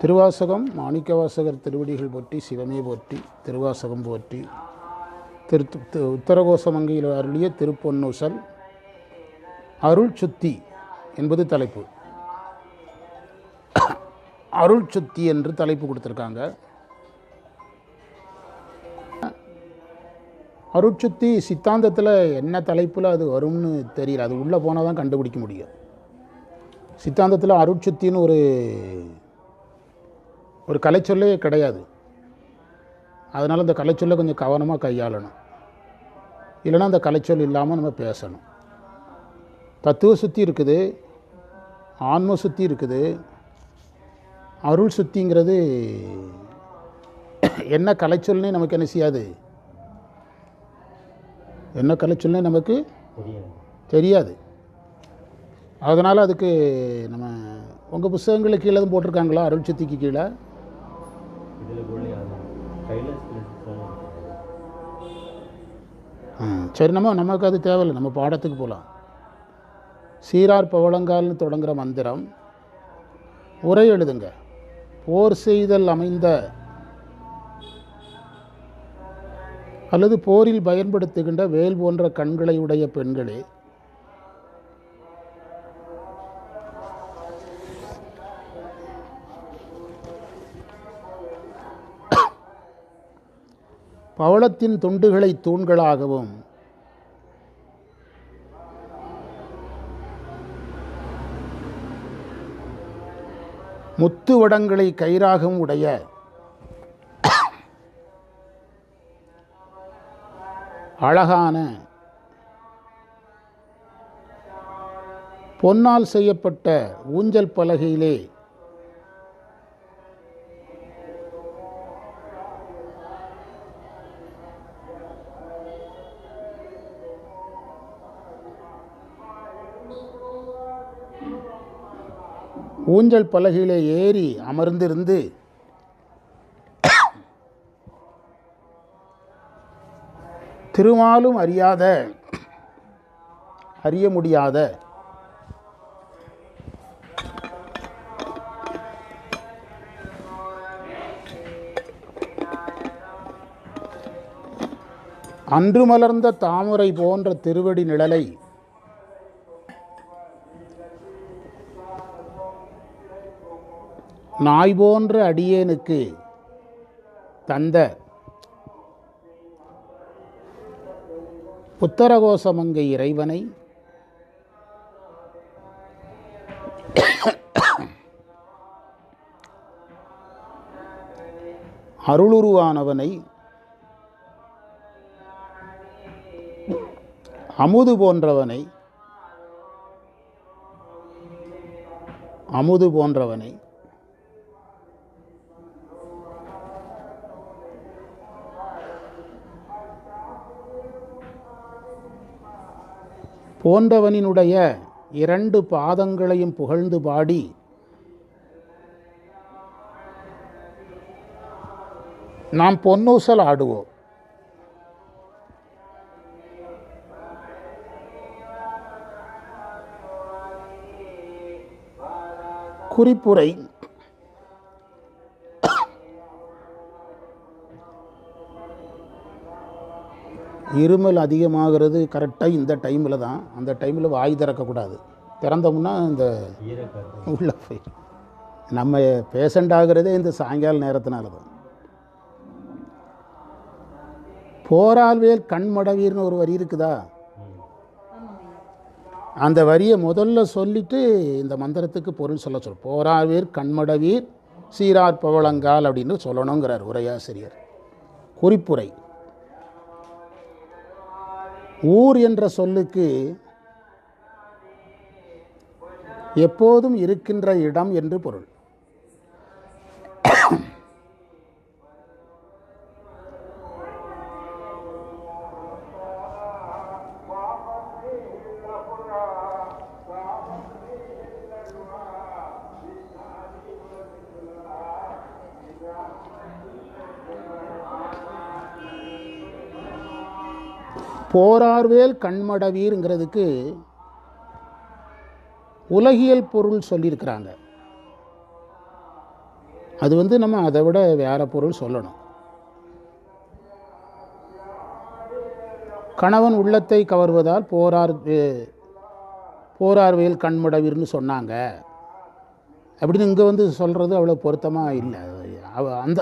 திருவாசகம் மாணிக்கவாசகர் திருவடிகள் போற்றி சிவமே போற்றி திருவாசகம் போற்றி. திரு உத்தரகோச உத்தரகோசமங்கையில் அருளிய திருப்பொன்னூசல் அருள் சுத்தி என்பது தலைப்பு. அருள் சுத்தி என்று தலைப்பு கொடுத்துருக்காங்க. அருட்சுத்தி சித்தாந்தத்தில் என்ன தலைப்பில் அது வரும்னு தெரியல. அது உள்ளே போனால் தான் கண்டுபிடிக்க முடியும். சித்தாந்தத்தில் அருட்சுத்தின்னு ஒரு ஒரு கலைச்சொல்லே கிடையாது. அதனால் அந்த கலைச்சொல்லை கொஞ்சம் கவனமாக கையாளணும். இல்லைன்னா அந்த கலைச்சொல் இல்லாமல் நம்ம பேசணும். தத்துவ சுத்தி இருக்குது ஆன்ம சுத்தி இருக்குது அருள் சுத்திங்கிறது என்ன கலைச்சொல்னே நமக்கு என்ன செய்யாது? என்ன கலைச்சொல்னே நமக்கு தெரியாது. தெரியாது அதனால் அதுக்கு நம்ம உங்கள் புஸ்தகங்களுக்கு கீழே எதுவும் போட்டிருக்காங்களா? அருள் சுத்திக்கு கீழே? சரி நம்ம நமக்கு அது தேவையில்லை. நம்ம பாடத்துக்கு போகலாம் சீரார் பவளங்கால்னு தொடங்குற மந்திரம். உரை எழுதுங்க. போர் செய்தல் அமைந்த அல்லது போரில் பயன்படுத்துகின்ற வேல் போன்ற கண்களை உடைய பெண்களே பவளத்தின் துண்டுகளை தூண்களாகவும். முத்து வடங்களை கயிறாகவும் உடைய அழகான பொன்னால் செய்யப்பட்ட ஊஞ்சல் பலகையிலே ஊஞ்சல் பலகையிலே ஏறி அமர்ந்திருந்து திருமாலும் அறியாத அறிய முடியாத அன்று மலர்ந்த தாமரை போன்ற திருவடி நிழலை நாய் போன்ற அடியேனுக்கு தந்த புத்தரகோசமங்கை இறைவனை அருளுருவானவனை அமுது போன்றவனை அமுது போன்றவனை போன்றவனினுடைய இரண்டு பாதங்களையும் புகழ்ந்து பாடி நாம் பொன்னூசல் ஆடுவோம். குறிப்புரை இருமல் அதிகமாகிறது கரெக்டாக இந்த டைமில் தான். அந்த டைமில் வாய் திறக்கக்கூடாது. திறந்தோம்னா இந்த உள்ளே போயிடும். நம்ம பேஷண்ட் ஆகிறதே இந்த சாயங்கால நேரத்தினால தான். போரால்வேல் கண்மடவீர்னு ஒரு வரி இருக்குதா? அந்த வரியை முதல்ல சொல்லிட்டு இந்த மந்திரத்துக்கு பொருள் சொல்ல சொல். போராவீர் கண்மடவீர் சீரார் பவளங்கால் அப்படின்னு சொல்லணுங்கிறார் உரையாசிரியர். குறிப்புரை. ஊர் என்ற சொல்லுக்கு எப்போதும் இருக்கின்ற இடம் என்று பொருள். போரார்வேல் கண்மடவீருங்கிறதுக்கு உலகியல் பொருள் சொல்லியிருக்கிறாங்க. அது வந்து நம்ம அதை விட வேற பொருள் சொல்லணும். கணவன் உள்ளத்தை கவர்வதால் போரார் போரார்வையில் கண்மடவீர்னு சொன்னாங்க. அப்படின்னு இங்கே வந்து சொல்கிறது அவ்வளோ பொருத்தமாக இல்லை. அவ அந்த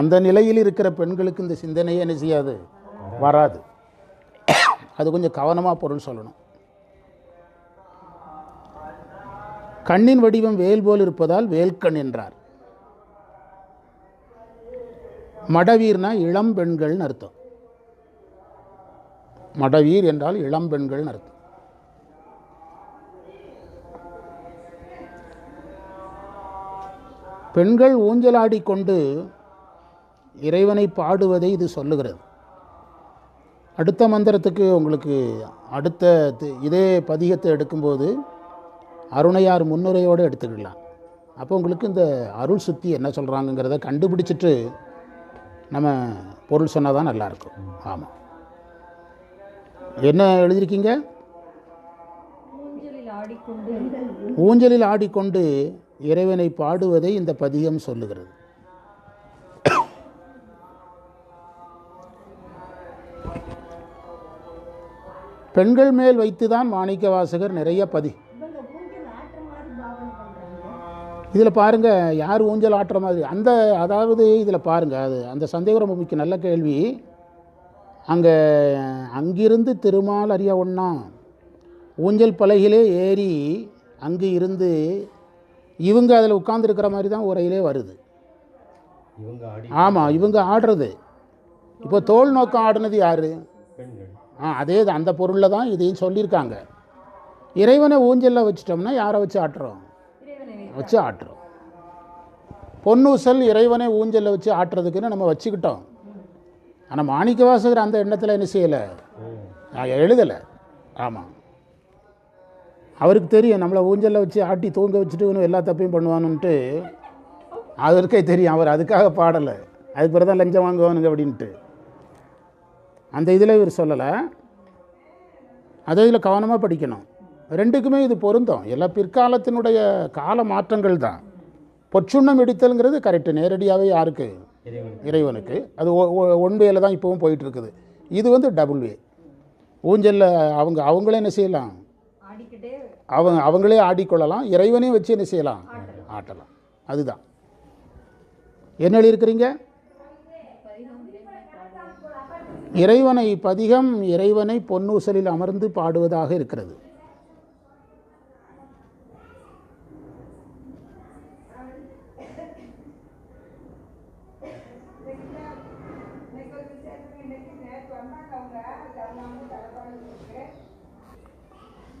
அந்த நிலையில் இருக்கிற பெண்களுக்கு இந்த சிந்தனையே என்ன செய்யாது? வராது. அது கொஞ்சம் கவனமாக பொருள் சொல்லணும். கண்ணின் வடிவம் வேல் போல் இருப்பதால் வேல்கண் என்றார். மடவீர்னா இளம் பெண்கள்னு அர்த்தம். மடவீர் என்றால் இளம் பெண்கள்னு அர்த்தம். பெண்கள் ஊஞ்சலாடிக்கொண்டு இறைவனை பாடுவதை இது சொல்லுகிறது. அடுத்த மந்திரத்துக்கு உங்களுக்கு அடுத்த இதே பதிகத்தை எடுக்கும்போது அருணையார் முன்னுரையோடு எடுத்துக்கலாம் அப்போ உங்களுக்கு இந்த அருள் சுத்தி என்ன சொல்கிறாங்கங்கிறத கண்டுபிடிச்சிட்டு நம்ம பொருள் சொன்னால் தான் நல்லாயிருக்கும். ஆமாம் என்ன எழுதியிருக்கீங்க? ஊஞ்சலில் ஆடிக்கொண்டு இறைவனை பாடுவதை இந்த பதிகம் சொல்லுகிறது. பெண்கள் மேல் வைத்துதான் மாணிக்க வாசகர் நிறைய பதி. இதில் பாருங்க யார் ஊஞ்சல் ஆட்டுற மாதிரி? அந்த அதாவது இதில் பாருங்க அது அந்த சந்தேகம் ரொம்ப முக்கிய நல்ல கேள்வி. அங்கே அங்கிருந்து திருமால் அறிய ஒண்ணா? ஊஞ்சல் பலகையிலே ஏறி அங்கு இருந்து இவங்க அதில் உட்கார்ந்துருக்கிற மாதிரி தான் உரையிலே வருது. ஆமாம் இவங்க ஆடுறது. இப்போ தோல் நோக்கம் ஆடுனது யார்? ஆ அதே தான் அந்த பொருளில் தான் இதையும் சொல்லியிருக்காங்க. இறைவனை ஊஞ்சலில் வச்சிட்டோம்னா யாரை வச்சு ஆட்டுறோம்? இறைவனை வச்சு ஆட்டுறோம். பொன்னூசல் இறைவனை ஊஞ்சலில் வச்சு ஆட்டுறதுக்குன்னு நம்ம வச்சுக்கிட்டோம். ஆனால் மாணிக்க வாசகர் அந்த எண்ணத்தில் என்ன செய்யலை? எழுதலை. ஆமாம் அவருக்கு தெரியும் நம்மளை ஊஞ்சலில் வச்சு ஆட்டி தூங்க வச்சுட்டு எல்லா தப்பையும் பண்ணுவானுன்ட்டு. அவருக்கே தெரியும் அவர் அதுக்காக பாடலை. அதுக்கு பிறகு தான் லஞ்சம் வாங்குவானுங்க அப்படின்ட்டு. அந்த இதில் இவர் சொல்லலை. அதை இதில் கவனமாக படிக்கணும். ரெண்டுக்குமே இது பொருந்தும். எல்லாம் பிற்காலத்தினுடைய கால மாற்றங்கள் தான். பொற்சுண்ணம் இடித்தல்ங்கிறது கரெக்டு. நேரடியாகவே யாருக்கு? இறைவன் இறைவனுக்கு. அது ஒன் வேல தான் இப்போவும் போயிட்டு இருக்குது இது வந்து டபுள் வே ஊஞ்சலில் அவங்க அவங்களே என்ன செய்யலாம்? ஆடிக்கிட்டே அவங்க அவங்களே ஆடிக்கொள்ளலாம். இறைவனையும் வச்சு என்ன செய்யலாம்? ஆட்டலாம். அதுதான். என்ன எழுதியிருக்கிறீங்க? இறைவனை பதிகம் இறைவனை பொன்னூசலில் அமர்ந்து பாடுவதாக இருக்கிறது.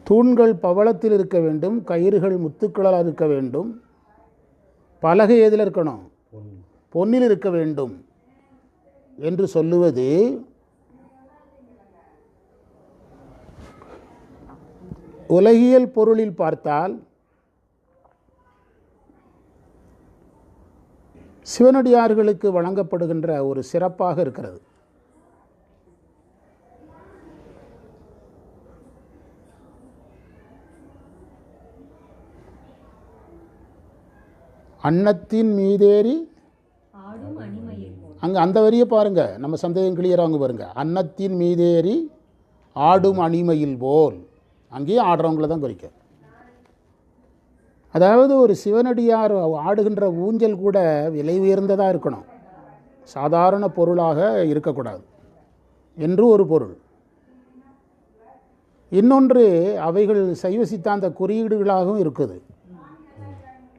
தூண்கள் பவளத்தில் இருக்க வேண்டும் கயிறுகள் முத்துக்களால் இருக்க வேண்டும். பலகை எதில் இருக்கணும்? பொன்னில் இருக்க வேண்டும். என்று சொல்லுவது உலகியல் பொருளில் பார்த்தால் சிவனடியார்களுக்கு வழங்கப்படுகின்ற ஒரு சிறப்பாக இருக்கிறது. அன்னத்தின் மீதேறி அங்கே அந்த வரியை பாருங்க. நம்ம சந்தேகம் கிளியராக பாருங்க. அன்னத்தின் மீதேறி ஆடும் அணிமயில் போல். அங்கேயும் ஆடுறவங்கள தான் குறிக்க. அதாவது ஒரு சிவனடியார் ஆடுகின்ற ஊஞ்சல் கூட விலை உயர்ந்ததாக இருக்கணும். சாதாரண பொருளாக இருக்கக்கூடாது. என்று ஒரு பொருள். இன்னொன்று அவைகள் சைவ சித்தாந்த குறியீடுகளாகவும் இருக்குது.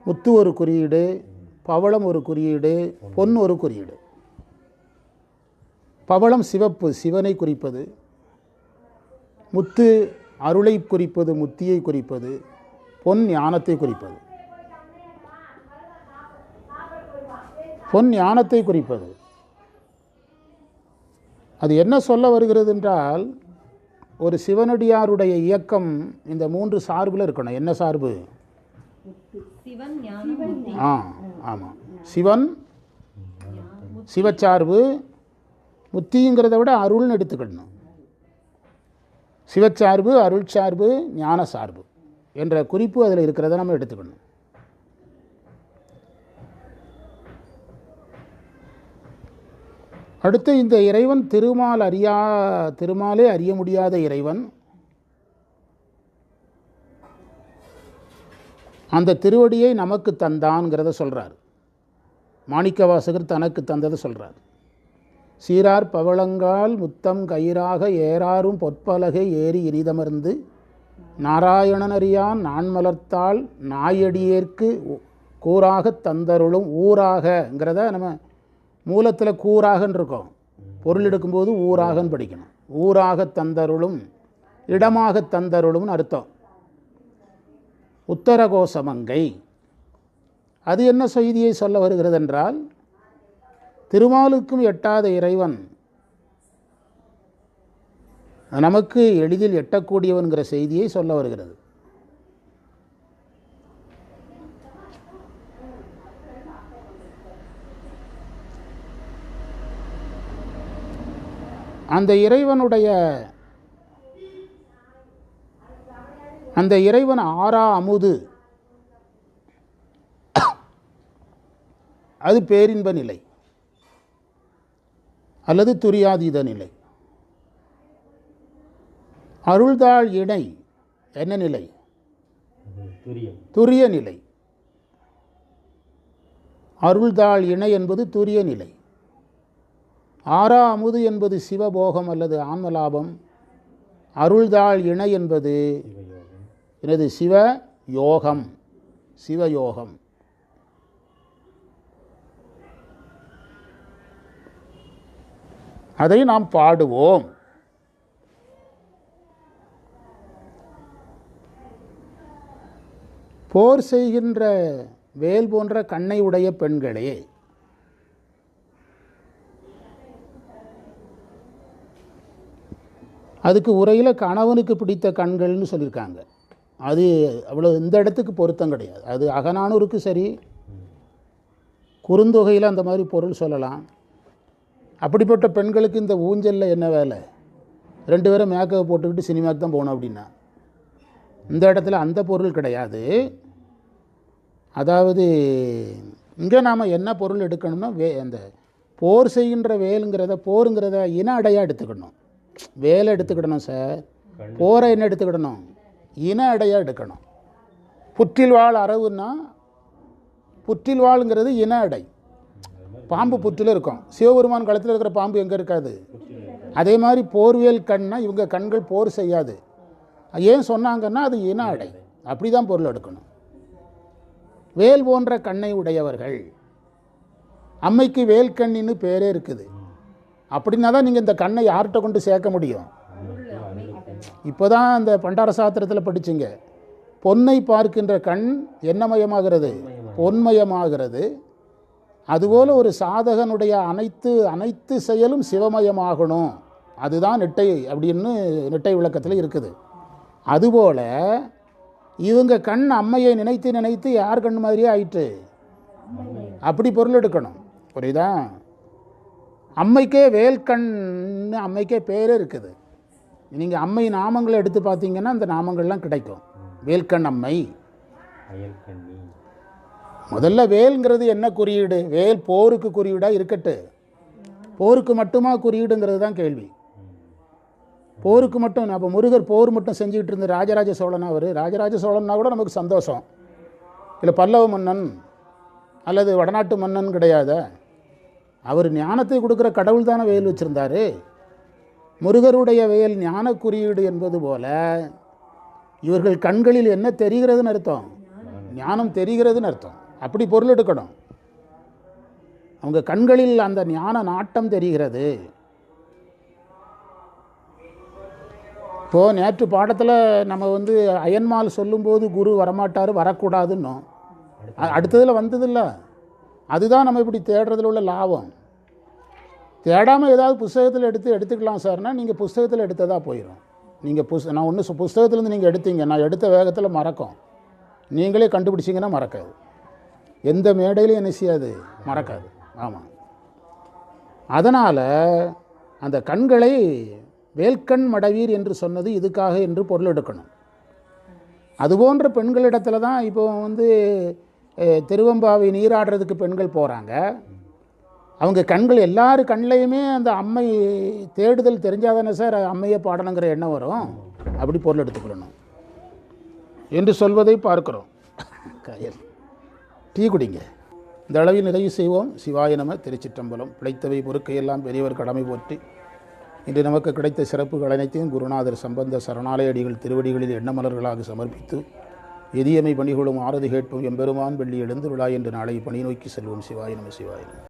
முத்து ஒரு குறியீடு பவளம் ஒரு குறியீடு பொன் ஒரு குறியீடு. பவளம் சிவப்பு சிவனை குறிப்பது. முத்து அருளை குறிப்பது முத்தியை குறிப்பது பொன் ஞானத்தை குறிப்பது. பொன் ஞானத்தை குறிப்பது. அது என்ன சொல்ல வருகிறது என்றால் ஒரு சிவனடியாருடைய இயக்கம் இந்த மூன்று சார்பில் இருக்கணும். என்ன சார்பு? சிவன் ஞானம் முத்தி. ஆ ஆமாம் சிவன் சிவச்சார்பு முத்திங்கிறத விட அருள்னு எடுத்துக்கிடணும் சிவச்சார்பு அருள்சார்பு ஞான சார்பு என்ற குறிப்பு அதில் இருக்கிறத நம்ம எடுத்துக்கணும். அடுத்து இந்த இறைவன் திருமால் அறியா திருமாலே அறிய முடியாத இறைவன். அந்த திருவடியை நமக்கு தந்தான்ங்கிறத சொல்கிறார் மாணிக்கவாசகர் தனக்கு தந்ததை சொல்கிறார் சீரார் பவளங்கால் முத்தம் கயிறாக ஏறாரும் பொற்பலகை ஏறி இனிதமர்ந்து நாராயணனறியான் நான் மலர்த்தால் நாயடியேற்கு கூறாக தந்தருளும் ஊராகங்கிறத நம்ம மூலத்தில் கூறாகன்னு இருக்கோம் பொருள் எடுக்கும்போது ஊராகன்னு படிக்கணும். ஊராகத் தந்தருளும் இடமாகத் தந்தருளும்னு அர்த்தம். உத்தரகோசமங்கை. அது என்ன செய்தியை சொல்ல வருகிறது என்றால் திருமாலுக்கும் எட்டாத இறைவன். நமக்கு எளிதில் எட்டக்கூடியவன்கிற செய்தியை சொல்ல வருகிறது. அந்த இறைவனுடைய அந்த இறைவன் ஆறா அமுது. அது பேரின்ப நிலை. அல்லது துரியாதீத நிலை. அருள்தாள் இணை என்ன நிலை? துரிய நிலை. அருள்தாள் இணை என்பது துரிய நிலை. ஆறா அமுது என்பது சிவபோகம் அல்லது ஆன்மலாபம். அருள்தாள் இணை என்பது எனது சிவ யோகம் சிவயோகம். அதை நாம் பாடுவோம். போர் செய்கின்ற வேல் போன்ற கண்ணை உடைய பெண்களே அதுக்கு உரையில் கணவனுக்கு பிடித்த கண்கள்னு சொல்லியிருக்காங்க. அது அவ்வளோ இந்த இடத்துக்கு பொருத்தம் கிடையாது. அது அகநானூருக்கு சரி குறுந்தொகையில் அந்த மாதிரி பொருள் சொல்லலாம். அப்படிப்பட்ட பெண்களுக்கு இந்த ஊஞ்சலில் என்ன வேலை? ரெண்டு பேரும் மேக்கப் போட்டுக்கிட்டு சினிமாவுக்கு தான் போகணும் அப்படின்னா. இந்த இடத்துல அந்த பொருள் கிடையாது. அதாவது இங்கே நாம் என்ன பொருள் எடுக்கணும்னா வே அந்த போர் செய்கின்ற வேலுங்கிறத போருங்கிறத இன அடையாக எடுத்துக்கணும். வேலை எடுத்துக்கிடணும் சார் போரை என்ன எடுத்துக்கிடணும்? இன அடையாக எடுக்கணும். புற்றில் வாழ் அரவுன்னா புற்றில் வாழ்ங்கிறது இன அடை. பாம்பு புத்தில் இருக்கும். சிவபெருமான் களத்தில் இருக்கிற பாம்பு எங்கே இருக்காது? அதே மாதிரி போர்வியல் கண்ணா இவங்க கண்கள் போர் செய்யாது. ஏன் சொன்னாங்கன்னா அது இன அடை. அப்படி தான் பொருள் எடுக்கணும். வேல் போன்ற கண்ணை உடையவர்கள். அம்மைக்கு வேல் கண்ணின்னு பேரே இருக்குது. அப்படின்னா தான் நீங்கள் இந்த கண்ணை யார்கிட்ட கொண்டு சேர்க்க முடியும்? இப்போ தான் அந்த பண்டார சாத்திரத்தில் படிச்சீங்க. பொன்னை பார்க்கின்ற கண் என்னமயமாகிறது? பொன்மயமாகிறது. அதுபோல் ஒரு சாதகனுடைய அனைத்து அனைத்து செயலும் சிவமயமாகணும். அதுதான் நெட்டை அப்படின்னு நெட்டை விளக்கத்தில் இருக்குது. அதுபோல் இவங்க கண் அம்மையை நினைத்து நினைத்து யார் கண் மாதிரியே ஆயிற்று? அப்படி பொருள் எடுக்கணும். புரியுதா? அம்மைக்கே வேல்கண்ணு அம்மைக்கே பேரே இருக்குது. நீங்கள் அம்மை நாமங்களை எடுத்து பார்த்தீங்கன்னா அந்த நாமங்கள்லாம் கிடைக்கும். வேல்கண் அம்மை. அயல் முதல்ல வேல்ங்கிறது என்ன குறியீடு? வேல் போருக்கு குறியீடாக இருக்கட்டு. போருக்கு மட்டுமா குறியீடுங்கிறது தான் கேள்வி. போருக்கு மட்டும் அப்போ முருகர் போர் மட்டும் செஞ்சுக்கிட்டு இருந்த ராஜராஜ சோழனா அவர்? ராஜராஜ சோழன்னா கூட நமக்கு சந்தோஷம். இல்லை பல்லவ மன்னன் அல்லது வடநாட்டு மன்னன் கிடையாத? அவர் ஞானத்தை கொடுக்குற கடவுள் தானே வேல் வச்சுருந்தாரு. முருகருடைய வேல் ஞான குறியீடு என்பது போல இவர்கள் கண்களில் என்ன தெரிகிறதுன்னு அர்த்தம்? ஞானம் தெரிகிறதுன்னு அர்த்தம். அப்படி பொருள் எடுக்கணும். அவங்க கண்களில் அந்த ஞான நாட்டம் தெரிகிறது. இப்போது நேற்று பாடத்தில் நம்ம வந்து அயன்மால் சொல்லும்போது குரு வரமாட்டார் வரக்கூடாதுன்னோம். அடுத்ததில் வந்ததில்ல. அதுதான் நம்ம இப்படி தேடுறதுல உள்ள லாபம். தேடாமல் ஏதாவது புஸ்தகத்தில் எடுத்து எடுத்துக்கலாம் சார்னா நீங்கள் புஸ்தகத்தில் எடுத்ததாக போயிடும் நீங்கள் புஸ் நான் ஒன்று புஸ்தகத்துலேருந்து நீங்கள் எடுத்தீங்க. நான் எடுத்த வேகத்தில் மறக்கும். நீங்களே கண்டுபிடிச்சிங்கன்னா மறக்காது. எந்த மேடையிலையும் என்ன செய்யாது? மறக்காது. ஆமாம் அதனால் அந்த கண்களை வேல்கண் மடவீர் என்று சொன்னது இதுக்காக என்று பொருள் எடுக்கணும். அதுபோன்ற பெண்களிடத்தில் தான் இப்போ வந்து திருவம்பாவை நீராடுறதுக்கு பெண்கள் போகிறாங்க அவங்க கண்கள் எல்லார் கண்ணிலையுமே அந்த அம்மை தேடுதல் தெரிஞ்சாதானே சார் அம்மையை பாடணுங்கிற எண்ணம் வரும். அப்படி பொருள் எடுத்துக்கொள்ளணும். என்று சொல்வதை பார்க்குறோம். கயல். டீ குடிங்க. இந்த அளவில் நிறைவு செய்வோம். சிவாய நம திருச்சிற்றம்பலம். பிழைத்தவை பொறுக்கையெல்லாம் பெரியவர் கடமை போற்றி. இன்று நமக்கு கிடைத்த சிறப்புகள் அனைத்தையும் குருநாதர் சம்பந்த சரணாலயடிகள் திருவடிகளில் எண்ணமலர்களாக சமர்ப்பித்து எதியமை பணிகளும் ஆறுதி கேட்போம். எம்பெருமான் வெள்ளி எழுந்து விழா என்று நாளை பணி நோக்கி செல்வோம். சிவாய நம சிவாய நம.